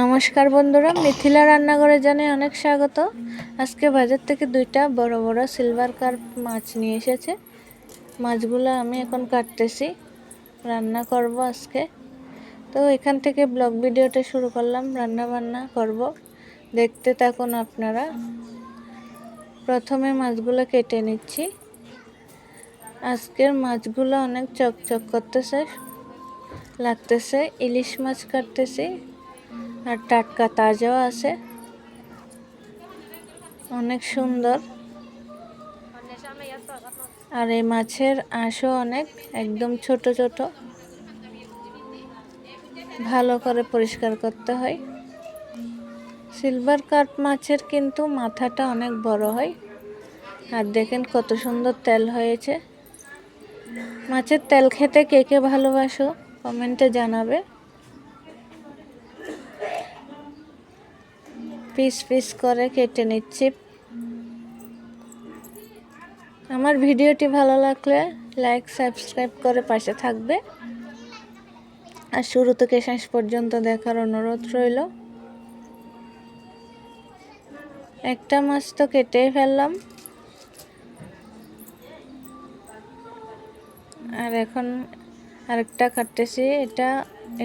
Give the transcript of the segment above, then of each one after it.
নমস্কার বন্ধুরা, মিথিলা রান্নাঘরে জানাই অনেক স্বাগত। আজকে বাজার থেকে দুইটা বড় বড় সিলভার কার্প মাছ নিয়ে এসেছে। মাছগুলো আমি এখন কাটতেছি, রান্না করব আজকে। তো এখান থেকে ব্লগ ভিডিওটা শুরু করলাম রান্না বান্না করব। দেখতে থাকুন আপনারা। প্রথমে মাছগুলো কেটে নিচ্ছি। আজকের মাছগুলো অনেক চকচক করতেছে, লাগতেছে, ইলিশ মাছ কাটতেছি। আর টাটকা তাজাও আছে। অনেক সুন্দর। আর এই মাছের আঁশও অনেক, একদম ছোট ছোট। ভালো করে পরিষ্কার করতে হয়। সিলভার কার্প মাছের কিন্তু মাথাটা অনেক বড় হয়। আর দেখেন কত সুন্দর তেল হয়েছে। মাছের তেল খেতে কে কে ভালোবাসো, কমেন্টে জানাবে। পিস পিস করে কেটে নিচ্ছি। আমার ভিডিওটি ভালো লাগলে লাইক সাবস্ক্রাইব করে পাশে থাকবে। আর শুরু থেকে শেষ পর্যন্ত দেখার অনুরোধ রইল। একটা মাছ তো কেটেই ফেললাম। আর এখন আরেকটা কাটতেছি, এটা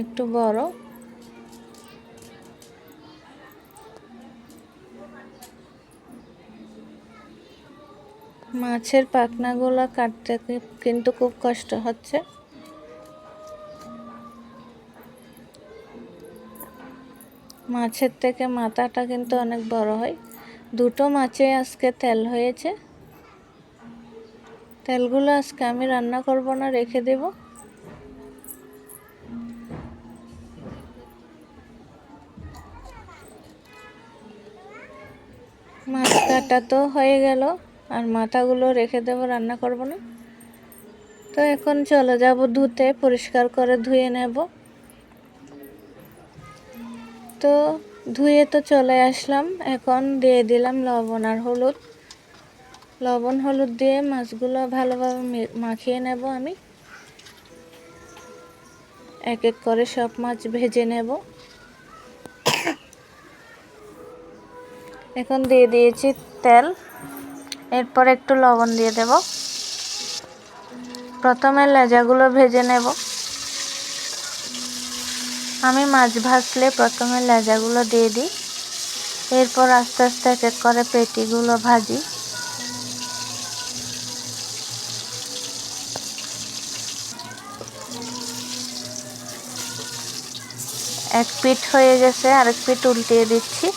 একটু বড়। মাছের পাখনাগুলো কাটতে কিন্তু খুব কষ্ট হচ্ছে। মাছের থেকে মাথাটা কিন্তু অনেক বড় হয়। দুটো মাছে আজকে তেল হয়েছে। তেলগুলো আজকে আমি রান্না করব না, রেখে দেব। মাছ কাটা তো হয়ে গেল। আর মাথাগুলো রেখে দেবো, রান্না করব না। তো এখন চলে যাব ধুতে, পরিষ্কার করে ধুয়ে নেব। তো ধুয়ে তো চলে আসলাম, এখন দিয়ে দিলাম লবণ আর হলুদ। লবণ, হলুদ দিয়ে মাছগুলো ভালোভাবে মাখিয়ে নেব আমি। এক এক করে সব মাছ ভেজে নেব। এখন দিয়ে দিয়েছি তেল। এরপর একটু লবণ দিয়ে দেব। প্রথমে লেজাগুলো ভেজে নেব। আমি মাছ ভাজলে প্রথমে লেজাগুলো দিয়ে দিই। এরপর আস্তে আস্তে এক এক করে পেটিগুলো ভাজি। এক পিঠ হয়ে গেছে, আরেক পিঠ উল্টিয়ে দিচ্ছি।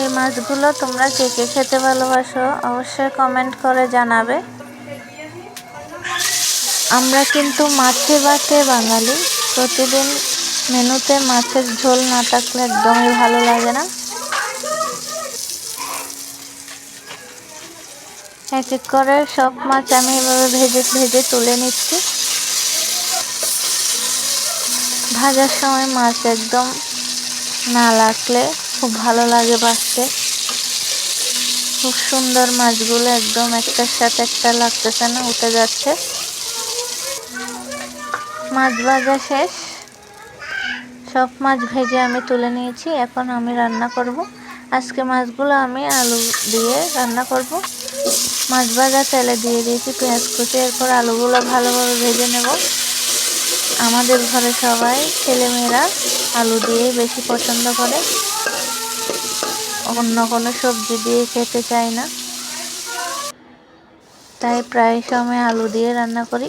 এই মাছগুলো তোমরা কে কে খেতে ভালোবাসো অবশ্যই কমেন্ট করে জানাবে। আমরা কিন্তু মাছে ভাতে বাঙালি। প্রতিদিন মেনুতে মাছের ঝোল না থাকলে একদমই ভালো লাগে না। এক এক করে সব মাছ আমি এভাবে ভেজে ভেজে তুলে নিচ্ছি। ভাজার সময় মাছ একদম না লাগলে খুব ভালো লাগে বাঁচতে খুব সুন্দর মাছগুলো একদম একটার সাথে একটা লাগতেছে না, উঠে যাচ্ছে। মাছ ভাজা শেষ। সব মাছ ভেজে আমি তুলে নিয়েছি, এখন আমি রান্না করব। আজকে মাছগুলো আমি আলু দিয়ে রান্না করব। মাছ ভাজা তেলে দিয়ে দিয়েছি, পেঁয়াজ কুচি, এরপর আলুগুলো ভালোভাবে ভেজে নেব। আমাদের ঘরে সবাই ছেলেমেয়েরা আলু দিয়ে বেশি পছন্দ করে। অন্য কোনো সবজি দিয়ে খেতে চাই না। তাই প্রায় সময় আলু দিয়ে রান্না করি।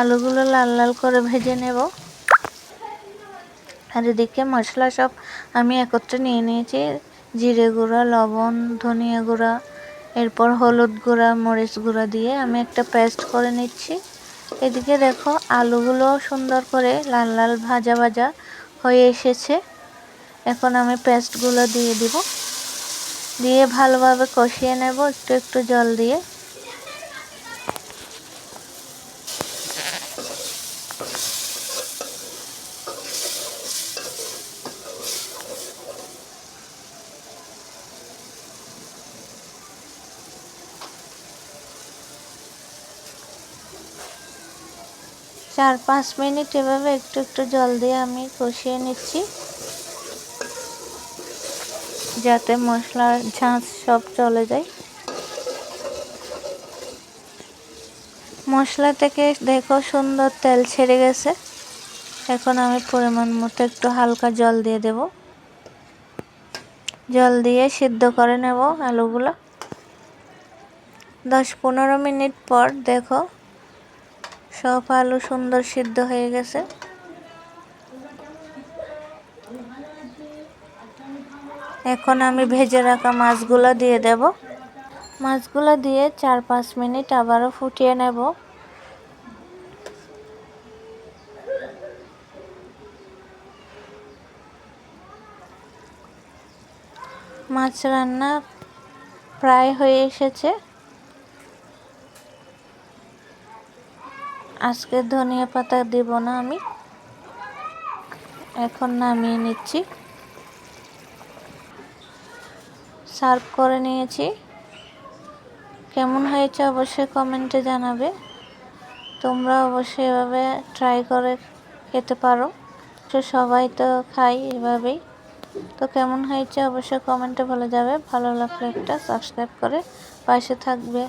আলুগুলো লাল লাল করে ভেজে নেব। আর এদিকে মশলা সব আমি একত্রে নিয়ে নিয়েছি। জিরে গুঁড়া, লবণ, ধনিয়া গুঁড়া, এরপর হলুদ গুঁড়া, মরিচ গুঁড়া দিয়ে আমি একটা পেস্ট করে নিচ্ছি। এদিকে দেখো আলুগুলো সুন্দর করে লাল লাল ভাজা ভাজা হয়ে এসেছে। এখন আমি পেস্টগুলো দিয়ে দিব। দিয়ে ভালোভাবে কষিয়ে নেব, একটু একটু জল দিয়ে। চার পাঁচ মিনিট এভাবে একটু একটু জল দিয়ে আমি কষিয়ে নিচ্ছি। যাতে মশলার ঝাঁঝ সব চলে যায়। মশলা থেকে দেখো সুন্দর তেল ছেড়ে গেছে। এখন আমি পরিমাণ মতো একটু হালকা জল দিয়ে দেব। জল দিয়ে সিদ্ধ করে নেব আলুগুলো। দশ পনেরো মিনিট পর দেখো সব আলু সুন্দর সিদ্ধ হয়ে গেছে। এখন আমি ভেজে রাখা মাছগুলো দিয়ে দেব। মাছগুলো দিয়ে চার পাঁচ মিনিট আবারও ফুটিয়ে নেব। মাছ রান্না প্রায় হয়ে এসেছে। আজকে ধনিয়া পাতা দেব না আমি। এখন নামিয়ে নিচ্ছি। সার্ভ করে নিয়েছি। কেমন হয়েছে অবশ্যই কমেন্টে জানাবে। তোমরা অবশ্যই এভাবে ট্রাই করে খেতে পারো। তো সবাই তো খাই এভাবেই। তো কেমন হয়েছে অবশ্যই কমেন্টে বলে যাবে। ভালো লাগলে একটা সাবস্ক্রাইব করে পাশে থাকবে।